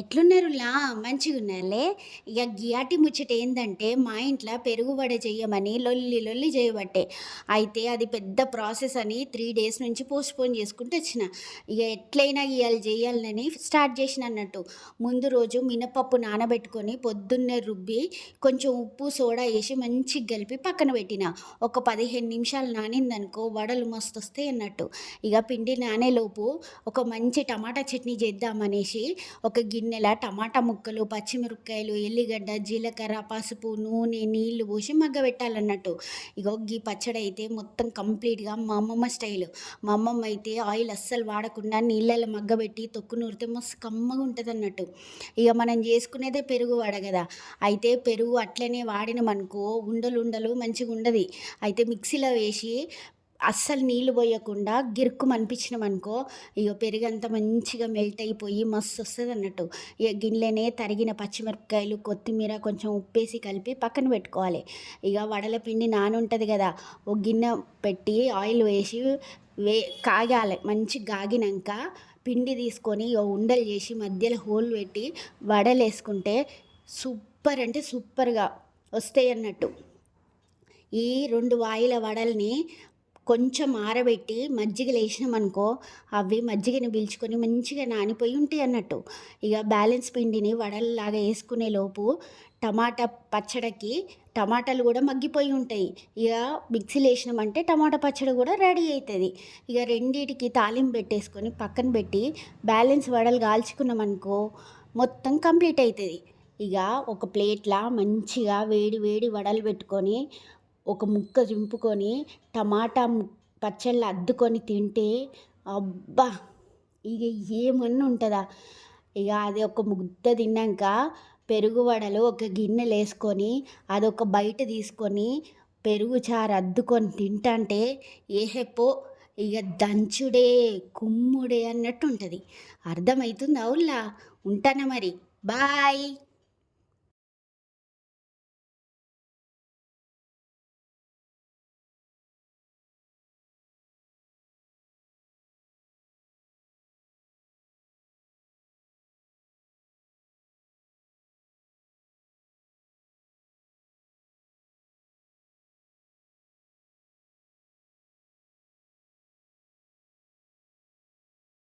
ఎట్లున్నారులా? మంచిగున్నారులే? ఇక గియాటి ముచ్చట ఏంటంటే మా ఇంట్లో పెరుగుబడ చేయమని చెయ్యమని లొల్లి లొల్లి చేయబట్టే అయితే అది పెద్ద ప్రాసెస్ అని త్రీ డేస్ నుంచి పోస్ట్పోన్ చేసుకుంటూ వచ్చిన ఇక ఎట్లయినా ఇవాళ చేయాలని స్టార్ట్ చేసిన అన్నట్టు. ముందు రోజు మినపప్పు నానబెట్టుకొని పొద్దున్నే రుబ్బి కొంచెం ఉప్పు సోడా వేసి మంచిగా కలిపి పక్కన పెట్టిన ఒక పదిహేను నిమిషాలు నానిందనుకో వడలు మస్తు వస్తాయి అన్నట్టు. ఇక పిండి నానేలోపు ఒక మంచి టమాటా చట్నీ చేద్దామనేసి ఒక గిన్నె గిన్నెల టమాటా ముక్కలు పచ్చిమిరపకాయలు ఎల్లిగడ్డ జీలకర్ర పసుపు నూనె నీళ్ళు పోసి మగ్గబెట్టాలన్నట్టు. ఇగో గీ పచ్చడి అయితే మొత్తం కంప్లీట్గా మా అమ్మమ్మ స్టైల్. మా అమ్మమ్మ అయితే ఆయిల్ అస్సలు వాడకుండా నీళ్ళలో మగ్గబెట్టి తొక్కు నూరితే మస్తు కమ్మగా ఉంటుంది అన్నట్టు ఇక మనం చేసుకునేదే పెరుగు వాడ కదా. అయితే పెరుగు అట్లనే వాడినామనుకో ఉండలు ఉండలు మంచిగా ఉండదు అయితే మిక్సీలో వేసి అస్సలు నీళ్ళు పోయకుండా గిరుక్కు అనిపించినాం అనుకో ఇక పెరుగంతా మంచిగా మెల్ట్ అయిపోయి మస్తు వస్తుంది అన్నట్టు. ఇక గిన్నెనే తరిగిన పచ్చిమిరపకాయలు కొత్తిమీర కొంచెం ఉప్పేసి కలిపి పక్కన పెట్టుకోవాలి. ఇక వడల పిండి నానుంటుంది కదా ఒక గిన్నె పెట్టి ఆయిల్ వేసి వే కాగాలి మంచి కాగినాక పిండి తీసుకొని ఇక ఉండలు చేసి మధ్యలో హోల్ పెట్టి వడలు వేసుకుంటే సూపర్ అంటే సూపర్గా వస్తాయి అన్నట్టు. ఈ రెండు వాయిల వడల్ని కొంచెం ఆరబెట్టి మజ్జిగలో వేసినామనుకో అవి మజ్జిగని పీల్చుకొని మంచిగా నానిపోయి ఉంటాయి అన్నట్టు. ఇక బ్యాలెన్స్ పిండిని వడల్లాగా వేసుకునే లోపు టమాటా పచ్చడికి టమాటాలు కూడా మగ్గిపోయి ఉంటాయి. ఇక మిక్సీలు వేసినామంటే టమాటా పచ్చడి కూడా రెడీ అవుతుంది. ఇక రెండింటికి తాలింపు పెట్టేసుకొని పక్కన పెట్టి బ్యాలెన్స్ వడలు కాల్చుకున్నామనుకో మొత్తం కంప్లీట్ అవుతుంది. ఇక ఒక ప్లేట్లా మంచిగా వేడి వేడి వడలు పెట్టుకొని ఒక ముక్క చింపుకొని టమాటా పచ్చళ్ళు అద్దుకొని తింటే అబ్బా! ఇక ఏమన్నా ఉంటుందా? ఇక అది ఒక ముద్ద తిన్నాక పెరుగు వడలు ఒక గిన్నెలు వేసుకొని అదొక బయట తీసుకొని పెరుగు చారు అద్దుకొని తింటాంటే ఏ ఇక దంచుడే కుమ్ముడే అన్నట్టు ఉంటుంది. అర్థమవుతుంది అవులా ఉంటానా మరి? బాయ్!